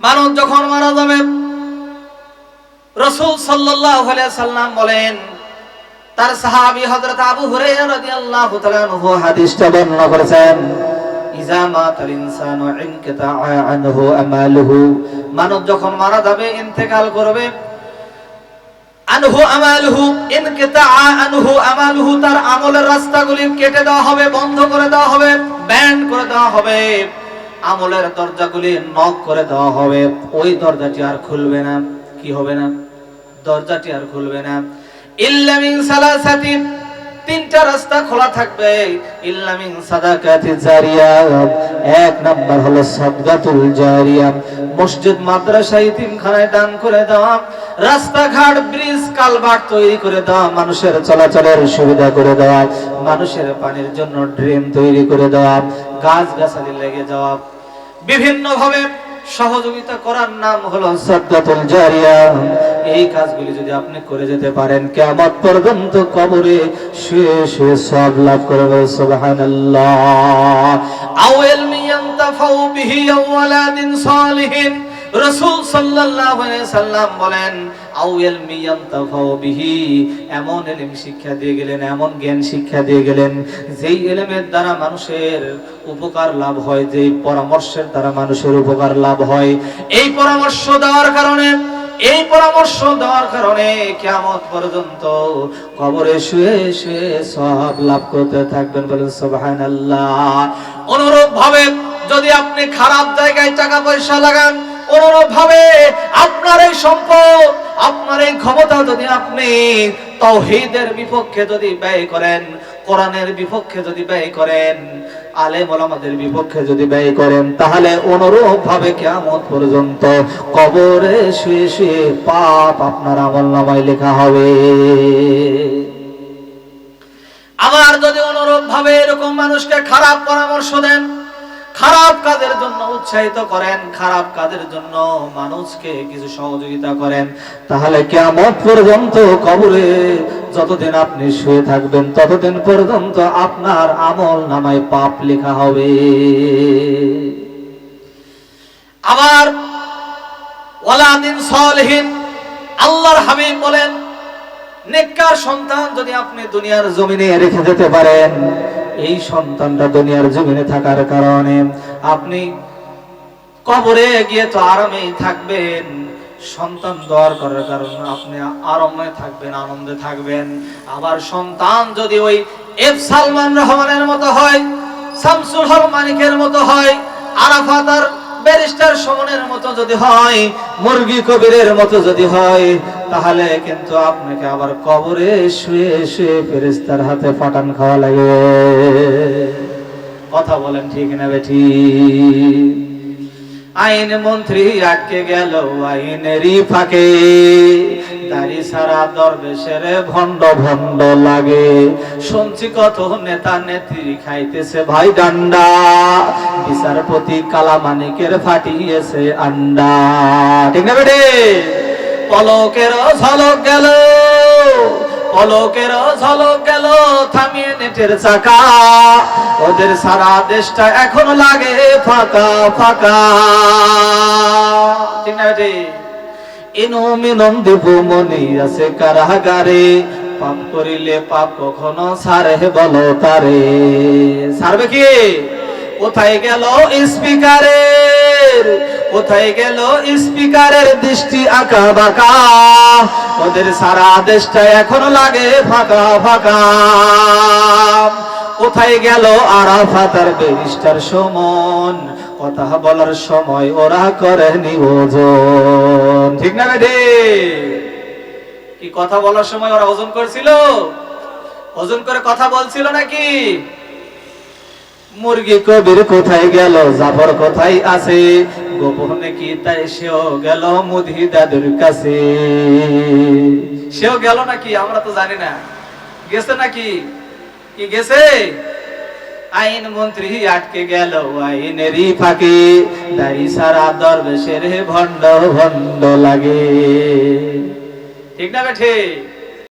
মানুষ যখন মারা যাবে, রসুল আলাইহি সাল্লাম বলেন, তার সাহাবী হযরত আবু তাআলা হাদিসটা বর্ণনা করেছেন মানব যখন মারা যাবে, ইন্তেকাল করবে, আনহু তার আমলের রাস্তাগুলি কেটে দেওয়া হবে, বন্ধ করে দেওয়া হবে, ব্যান্ড করে দেওয়া হবে। আমলের দরজাগুলি নক করে দেওয়া হবে। ওই দরজাটি আর খুলবে না। কি হবে না? দরজাটি আর খুলবে না। ইল্লা মিন সালাসাতি তিনটা রাস্তা খোলা থাকবে। ইল্লা মিন সাদাকাতি জারিয়া, এক নাম্বার হলো সাদগাতুল জারিয়া। মসজিদ, মাদ্রাসা, ইতিমখানায় দান করে দেওয়া। রাস্তাঘাট, ব্রিজ, কালভার্ট তৈরি করে দেওয়া। মানুষের চলাচলের সুবিধা করে দেওয়া। মানুষের পানির জন্য ড্রেন তৈরি করে দেওয়া। গাছ গাছালি লেগে যাওয়া। বিভিন্ন ভাবে সহযোগিতা করার নাম হলো সাদাতুল জারিয়া। এই কাজগুলি যদি আপনি করে যেতে পারেন, কিয়ামত পর্যন্ত কবরে শুয়ে শুয়ে সব লাভ করবে, সুবহানাল্লাহ। আওয়াল মিয়ান্তাফাউ বিহি আওয়ালাদিন সালিহিন। রাসূল সাল্লাল্লাহু আলাইহি সাল্লাম বলেন আও ইলমি ইয়ানতাফাউ বিহি। এমন ইলম শিক্ষা দিয়ে গেলেন, এমন জ্ঞান শিক্ষা দিয়ে গেলেন, যেই ইলমের দ্বারা মানুষের উপকার লাভ হয়, যেই পরামর্শের দ্বারা মানুষের উপকার লাভ হয়। এই পরামর্শ দেওয়ার কারণে, এই পরামর্শ দেওয়ার কারণে কিয়ামত পর্যন্ত কবরে শুয়ে শুয়ে সব লাভ করতে থাকবেন বলেন, সুবহানাল্লাহ। অনুরূপ ভাবে যদি আপনি খারাপ জায়গায় টাকা পয়সা লাগান অনুরূপ ভাবে আপনার এই সম্পদ আপনার এই ক্ষমতা যদি আপনি তৌহিদের বিপক্ষে যদি ব্যয় করেন, কোরআনের বিপক্ষে যদি ব্যয় করেন, আলেম ওলামাদের বিপক্ষে যদি ব্যয় করেন, তাহলে অনুরূপ ভাবে কেমন পর্যন্ত কবরে শুয়ে শুয়ে পাপ আপনার আমল নামায় লেখা হবে। আবার যদি অনুরূপ ভাবে এরকম মানুষকে খারাপ পরামর্শ দেন খারাপ কাজের জন্য উৎসাহিত করেন, খারাপ কাজের জন্য মানুষকে কিছু সহযোগিতা করেন। তাহলে কিয়ামত পর্যন্ত কবরে যতদিন আপনি শুয়ে থাকবেন, ততদিন পর্যন্ত আপনার আমল নামায় পাপ লেখা হবে। আবার আল্লাহর হাবিব বলেন, নেককার সন্তান যদি আপনি দুনিয়ার জমিনে রেখে যেতে পারেন এই সন্তানটা দুনিয়ার জমিনে থাকার কারণে আপনি কবরে গিয়ে তো আরামেই থাকবেন, সন্তান দোয়ার করার কারণে আপনি আরামে থাকবেন, আনন্দে থাকবেন। আবার সন্তান যদি ওই এফ সালমান রহমানের মতো হয় শামসুল হক মানিকের মতো হয়, আরাফাত আর ব্যারিস্টার সমনের মতো যদি হয়, মুরগি কবিরের মতো যদি হয় তাহলে কিন্তু আপনাকে আবার কবরে শুয়ে শুয়ে ফেরেস্তার হাতে ফাটান খাওয়া লাগে। কথা বলেন ঠিক না বেঠি? আইন মন্ত্রী আটকে গেল, আইনেরই ফাঁকে। দাড়ি সারা দরবেশের ভণ্ড ভণ্ড লাগে। শুনছি কত নেতা নেত্রী খাইতেছে ভাই ডান্ডা। বিচারপতি কালামানিকের ফাটিয়েছে আন্ডা। ঠিক না বেটে পলকের ঝলক গেল, পলকের ঝলক গেল, থামিয়ে নেটের চাকা। ওদের সারা দেশটা এখন লাগে ফাঁকা ফাঁকা। ঠিক আছে কারাগারে, পাপ করিলে পাপ কখনো সারে বলো তারে। সারবে কি? কোথায় গেল স্পিকারের কোথায় গেল স্পিকারের দৃষ্টি? আঁকা বাঁকা। ওদের সারা দেশটা লাগে ফাঁকা ফাঁকা। কোথায় গেল সমন? কথা বলার সময় ওরা ঠিক না কি কথা বলার সময় ওরা ওজন করছিল? ওজন করে কথা বলছিল নাকি? মুরগি কবির কোথায় গেল? জাফর কোথায় আছে? গোপনে কি তাই সেও গেল মুধি দাদুর কাছে? সেও গেল নাকি? আমরা তো জানি না। গেছে নাকি? কি গেছে? আইন মন্ত্রী আটকে গেল আইনেরই ফাঁকে। দাড়ি সারা দরবেশের ভণ্ড ভণ্ড লাগে। ঠিক না বেঠে?